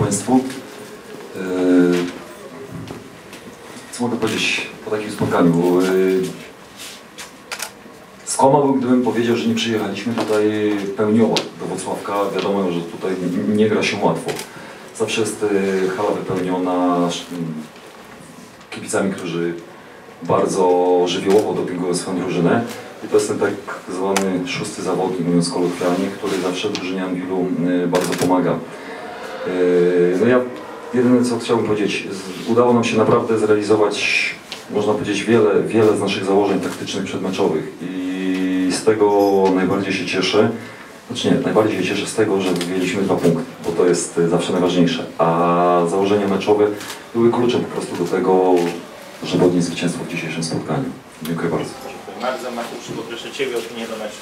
Państwu. Eee, Co mogę powiedzieć po takim spotkaniu? Eee, Skłamałbym, gdybym powiedział, że nie przyjechaliśmy tutaj pełniowo do Wrocławka. Wiadomo, że tutaj nie gra się łatwo. Zawsze jest e, hala wypełniona kibicami, którzy bardzo żywiołowo dopingują swoją drużynę. I to jest ten tak zwany szósty zawodnik, mówiąc kolokwialnie, który zawsze drużynie Anwilu e, bardzo pomaga. Yy, No ja jedyne co chciałbym powiedzieć, udało nam się naprawdę zrealizować, można powiedzieć, wiele, wiele z naszych założeń taktycznych przedmeczowych i z tego najbardziej się cieszę. Znaczy nie, najbardziej się cieszę z tego, że wyjęliśmy dwa punkty, bo to jest y, zawsze najważniejsze. A założenia meczowe były kluczem po prostu do tego, żeby odnieść zwycięstwo w dzisiejszym spotkaniu. Dziękuję bardzo. Bardzo. Mateusz, poproszę Ciebie o opinię do meczu.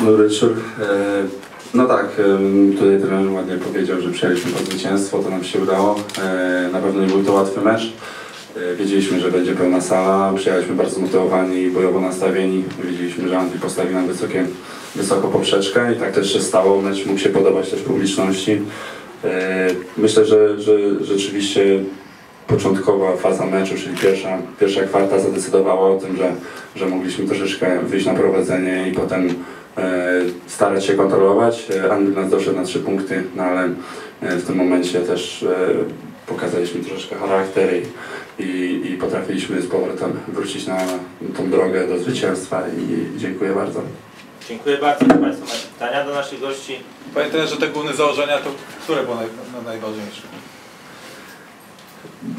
Dobry wieczór. E, No tak, tutaj trener ładnie powiedział, że przyjęliśmy to zwycięstwo, to nam się udało. E, Na pewno nie był to łatwy mecz. E, Wiedzieliśmy, że będzie pełna sala, przyjechaliśmy bardzo zmotywowani i bojowo nastawieni. Wiedzieliśmy, że Andy postawi nam wysokie, wysoko poprzeczkę i tak też się stało. Mecz mógł się podobać też publiczności. Myślę, że, że rzeczywiście początkowa faza meczu, czyli pierwsza, pierwsza kwarta zadecydowała o tym, że, że mogliśmy troszeczkę wyjść na prowadzenie i potem e, starać się kontrolować. E, Andy nas doszedł na trzy punkty, no ale e, w tym momencie też e, pokazaliśmy troszeczkę charakter i, i, i potrafiliśmy z powrotem wrócić na tą drogę do zwycięstwa i dziękuję bardzo. Dziękuję bardzo. Czy Państwo macie pytania do naszych gości? Panie trenerze, te główne założenia, to które było naj, na- najważniejsze?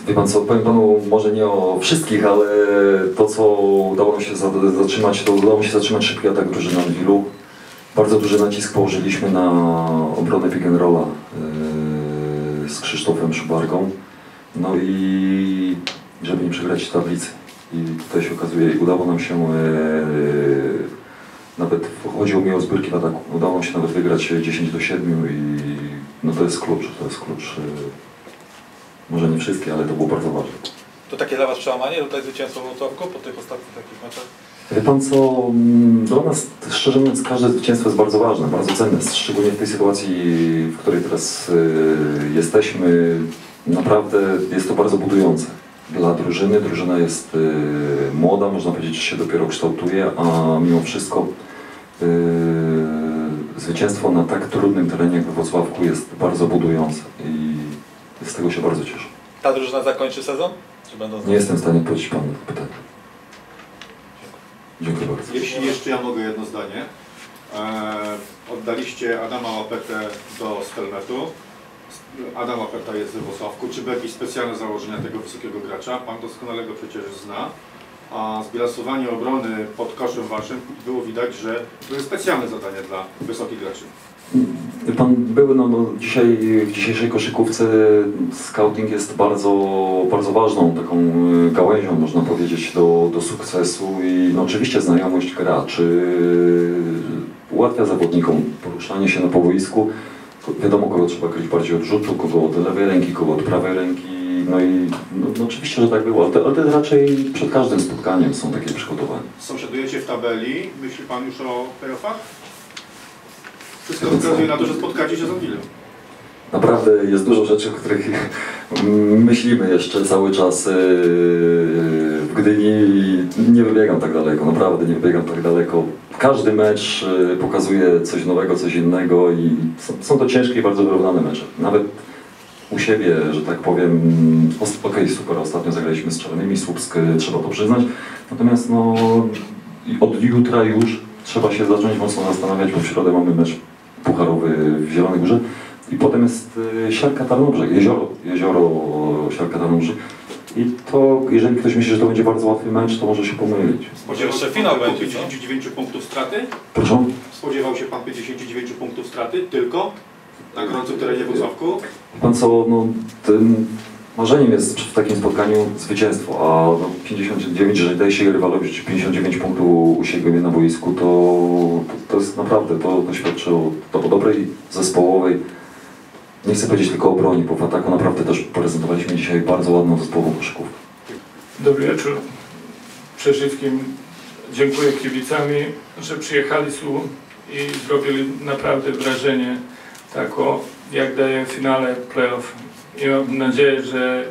Wie pan co, powiem panu może nie o wszystkich, ale to co udało nam się za- zatrzymać, to udało mi się zatrzymać szybki atak drużyny Anwilu. Bardzo duży nacisk położyliśmy na obronę pick yy, z Krzysztofem Szubargą. No i żeby nie przegrać tablicy. I tutaj się okazuje, udało nam się yy, nawet, chodziło mi o zbiórki w ataku, udało nam się nawet wygrać 10 do 7 i no to jest klucz, to jest klucz. Może nie wszystkie, ale to było bardzo ważne. To takie dla Was przełamanie, tutaj zwycięstwo w Wrocławku po tych ostatnich takich meczach? Wie pan co, mm, dla nas szczerze mówiąc każde zwycięstwo jest bardzo ważne, bardzo cenne, szczególnie w tej sytuacji, w której teraz y, jesteśmy. Naprawdę jest to bardzo budujące dla drużyny. Drużyna jest y, młoda, można powiedzieć, że się dopiero kształtuje, a mimo wszystko y, zwycięstwo na tak trudnym terenie jak we Wrocławku jest bardzo budujące i z tego się bardzo cieszę. Ta drużyna zakończy sezon? Czy będą Nie jestem w stanie odpowiedzieć panu na to pytanie. Dziękuję bardzo. Jeśli jeszcze ja mogę jedno zdanie. E, oddaliście Adama Łapetę do Stelmetu. Adam Łapeta jest we Wrocławku. Czy były jakieś specjalne założenia tego wysokiego gracza? Pan doskonale go przecież zna. A zbilansowanie obrony pod koszem waszym było widać, że były specjalne zadania dla wysokich graczy. Pan, były no, no, dzisiaj, w dzisiejszej koszykówce scouting jest bardzo, bardzo ważną taką y, gałęzią, można powiedzieć, do, do sukcesu i no, oczywiście znajomość graczy ułatwia zawodnikom poruszanie się na boisku. Wiadomo, kogo trzeba kryć bardziej od rzutu, kogo od lewej ręki, kogo od prawej ręki. No i no, no, oczywiście, że tak było, ale to, ale to raczej przed każdym spotkaniem są takie przygotowania. Sąsiadujecie w tabeli. Myśli Pan już o playoffach? Wszystko wskazuje na to, że spotkacie się z Anwilem. Naprawdę jest dużo rzeczy, o których myślimy jeszcze cały czas yy, w Gdyni i nie wybiegam tak daleko, naprawdę nie wybiegam tak daleko. Każdy mecz yy, pokazuje coś nowego, coś innego i są, to ciężkie i bardzo wyrównane mecze. Nawet u siebie, że tak powiem, okej, super, ostatnio zagraliśmy z Czarnymi, Słupsk, trzeba to przyznać. Natomiast no, od jutra już trzeba się zacząć mocno zastanawiać, bo w środę mamy mecz pucharowy w Zielonej Górze. I potem jest y, siarka Tarnobrzeg, jezioro, jezioro Siarka Tarnobrzeg. I to, jeżeli ktoś myśli, że to będzie bardzo łatwy mecz, to może się pomylić. Spodziewał się finał pan będzie, co? 59 punktów straty? Proszę? Spodziewał się Pan 59 punktów straty tylko na gorącym terenie Wrocławku? Pan co, no, tym marzeniem jest w takim spotkaniu zwycięstwo, a no, 59, jeżeli daje się rywalowi rzucić 59 punktów u siebie na boisku, to, to, jest naprawdę, to, to świadczy o, to o dobrej zespołowej, nie chcę powiedzieć tylko o broni, bo w ataku naprawdę też prezentowaliśmy dzisiaj bardzo ładną zespołową koszykówkę. Dobry wieczór. Przede wszystkim dziękuję kibicami, że przyjechali tu i zrobili naprawdę wrażenie tako jak da je finale playoff. Imam nadzieję, że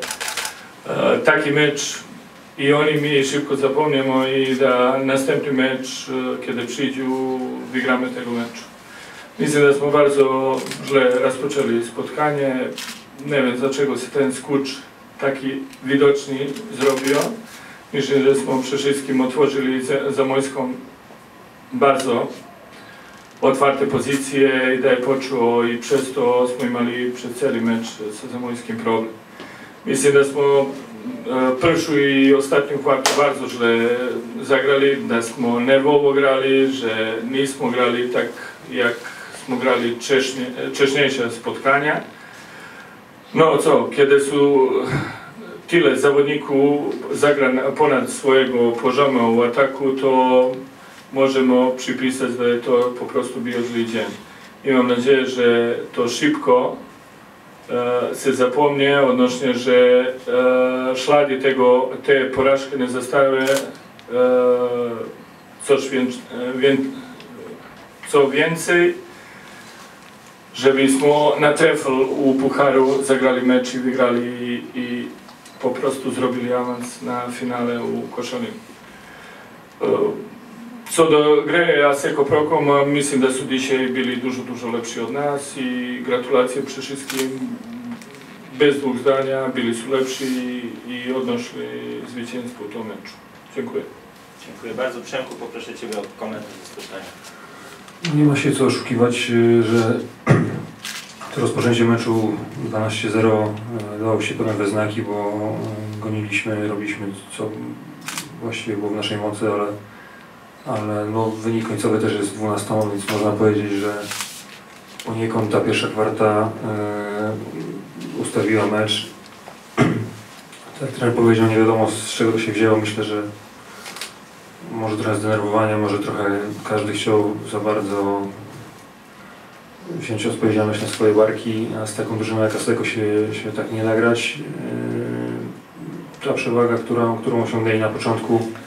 e, taki mecz i oni mi szybko zapomniemy i da następny mecz, e, kiedy przyjdziu, wygramy tego meczu. Myślę, że smo bardzo źle rozpoczęli spotkanie. Nie wiem, dlaczego się ten skurcz taki widoczny zrobił. Myślę, że smo przede wszystkim otworzyli za, za Mojską bardzo otwarte pozycje i da je počuo i przez to smo imali przez cały mecz sa Zamojskim problem. Mislim da smo e, prvu i ostatnju kvartu bardzo źle zagrali, da smo nerwowo grali, że nismo grali tak jak smo grali wcześniejsze spotkania. No co, kiedy su tyle zawodników zagra na- ponad swojego poziomu w ataku, to możemy przypisać, że to po prostu bio zły dzień. I mam nadzieję, że to szybko e, se zapomnie odnośnie, że e, ślady tego, te porażki nie zostały e, coś e, co więcej, żebyśmy na trefl u Pucharu zagrali mecz i wygrali i, i po prostu zrobili awans na finale u Koszonim. E, Co do gry Aseko Prokom, a mislim da su dzisiaj bili dużo, dużo lepši od nas i gratulacje przede wszystkim. Bez dwóch zdania, bili su lepši i odnošli zwycięstwo u tom meczu. Dziękuję. Dziękuję bardzo. Przemku, poproszę Ciebie o komentarz do spotkania. Nie ma się co oszukiwać, że to rozpoczęcie meczu 12-0 y, dało się pewne we znaki, bo goniliśmy, robiliśmy co właściwie było w naszej mocy, ale, ale no, wynik końcowy też jest 12, więc można powiedzieć, że poniekąd ta pierwsza kwarta y, ustawiła mecz. Tak trener powiedział, nie wiadomo z czego się wzięło. Myślę, że może trochę zdenerwowania, może trochę każdy chciał za bardzo wziąć odpowiedzialność na swoje barki, a z taką drużyną jak Aseko się, się tak nie nagrać. Yy, Ta przewaga, którą, którą osiągnęli na początku, yy,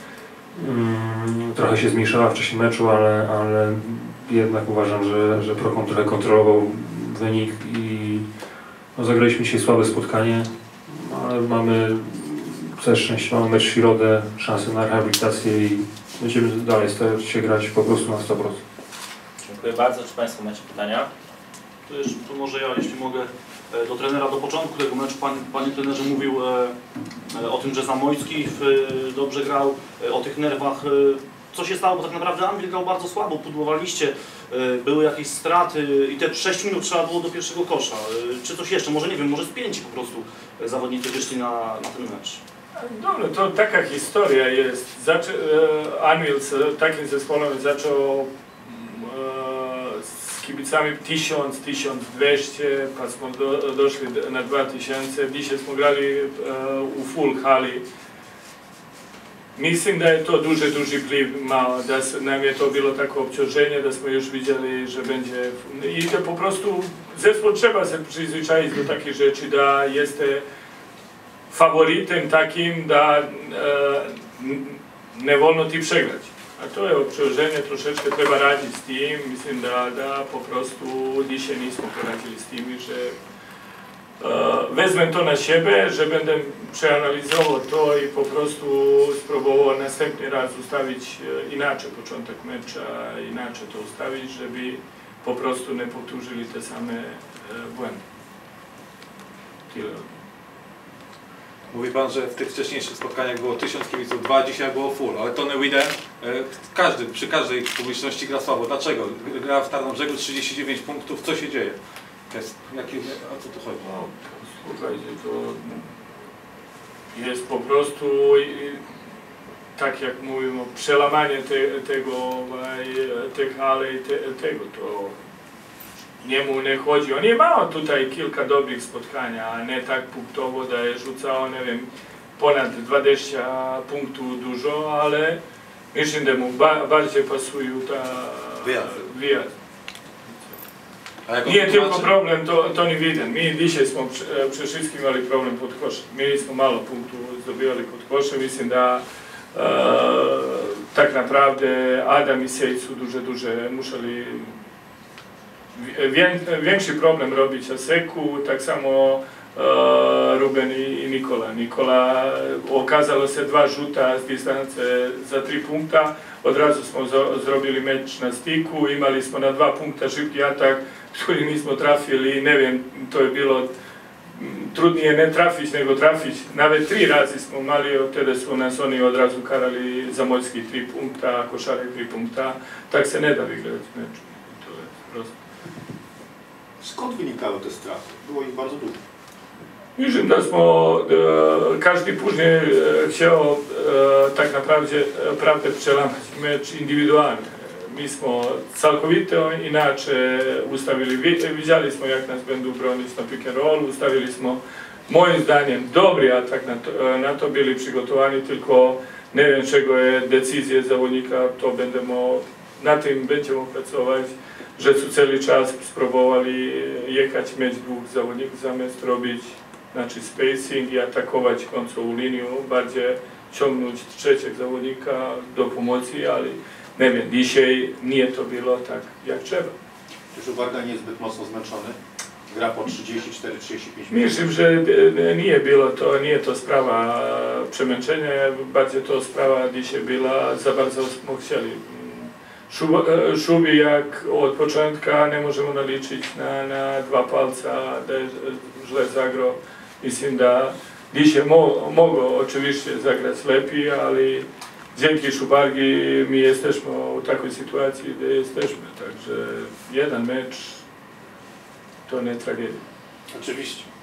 trochę się zmniejszała w czasie meczu, ale, ale jednak uważam, że, że Prokon trochę kontrolował wynik i no, zagraliśmy dzisiaj słabe spotkanie, ale mamy też szczęście, mamy mecz w środę, szansę na rehabilitację i będziemy dalej starać się grać po prostu na 100%. Dziękuję bardzo. Czy Państwo macie pytania? To, jeszcze, to może ja, jeśli mogę, e, do trenera do początku tego meczu. Pan, panie trenerze mówił e, tym, że Zamojski e, dobrze grał, e, o tych nerwach. E, co się stało, bo tak naprawdę Anwil grał bardzo słabo, pudłowaliście, były jakieś straty i te 6 minut trzeba było do pierwszego kosza. Czy coś jeszcze, może nie wiem, może z pięci po prostu zawodnicy wyszli na, na ten mecz. Dobro, to taka historia jest. Zaczę, e, Anvil z takim zespołem zaczął kibicami 1000, 1200, pa smo do, došli na 2000, dzisiaj smo grali e, u full hali. Mislim da je to duže, duži pliv imao, da se, nam je to bilo tako obciążenie, da smo još vidjeli, że będzie... I da po prostu zespół trzeba se przyzwyczaić do takich rzeczy, da jeste faworytem takim, da nie wolno ti przegrać. A to je obciążenie, troszeczkę treba radzić z tym. Mislim da, da po prostu dzisiaj nismo poradzili z tym, że e, wezmę to na siebie, że będę przeanalizował to i po prostu spróbował następny raz ustawić e, inaczej początek mecza, inaczej to ustawić, żeby po prostu nie powtórzyli te same e, błędy. Tyle. Mówi Pan, że w tych wcześniejszych spotkaniach było 1000 kibiców, dwa, dzisiaj było full, ale Tony Widen, e, każdy, przy każdej publiczności gra słabo. Dlaczego? Gra w Tarnobrzegu 39 punktów, co się dzieje? Jest, jaki, o co tu chodzi? No, słuchajcie, to jest po prostu tak jak mówimy, przełamanie te, tego, tych ale i te, tego, to njemu ne chodzi. On je imao tutaj kilka dobrih spotkanja, a ne tak punktowo da je rzucao, ne wiem, ponad 20 punktów dużo, ale mislim da mu ba, bardziej pasuju ta wyjazd. Nije tylko problem, to, to nie widzę. Mi dzisiaj smo pr- przy wszystkim imali problem pod košem. Mi smo malo punktów zdobivali pod košem. Mislim da e, tak naprawdę Adam i Sejc su duže, duže mušali większy problem robi Seku, tak samo e, Ruben i, Nikola. Nikola, okazalo se dva žuta s distance za tri punkta, od razu smo zrobili meč na stiku, imali smo na dva punkta šipki atak, koji nismo trafili, ne vem, to je bilo trudnije ne trafić nego trafić. Nawet tri razi smo mali, od su nas oni odrazu karali za mojski tri punkta, košarek tri punkta, tak se ne da vygrać meč. To je prosto. Skąd wynikały te straty? Było ich bardzo dużo. Mislim da e, każdy później e, chciał e, tak naprawdę prawdę przełamać mecz indywidualny. Mi smo całkowito inače ustavili, Vi- widzieli smo jak nas będą bronić na pick and roll, moim zdaniem dobry atak na to, na to byli przygotowani, tylko nie wiem czego je decyzje zawodnika, to będziemy, na tym będziemy pracować, że su cały czas spróbowali jechać mieć dwóch zawodników zamiast robić znači spacing i atakować końcową linię, bardziej ciągnąć trzeciego zawodnika do pomocy, ale nie wiem, dzisiaj nie to było tak jak trzeba. Czy Warga nie jest zbyt mocno zmęczony? Gra po 34-35 minut. Mislim, że e, nie było to, nie to sprawa przemęczenia, bardziej to sprawa dzisiaj była, za bardzo chcieli. Šuba, e, Šubi jak od początka nie możemy naliczyć na, na dwa palca da je źle zagrał. Mislim da dzisiaj mo, mogło oczywiście zagrać lepiej, ale dzięki Szubargi my jesteśmy w takiej sytuacji, gdzie jesteśmy. Także jeden mecz to nie tragedia. Oczywiście.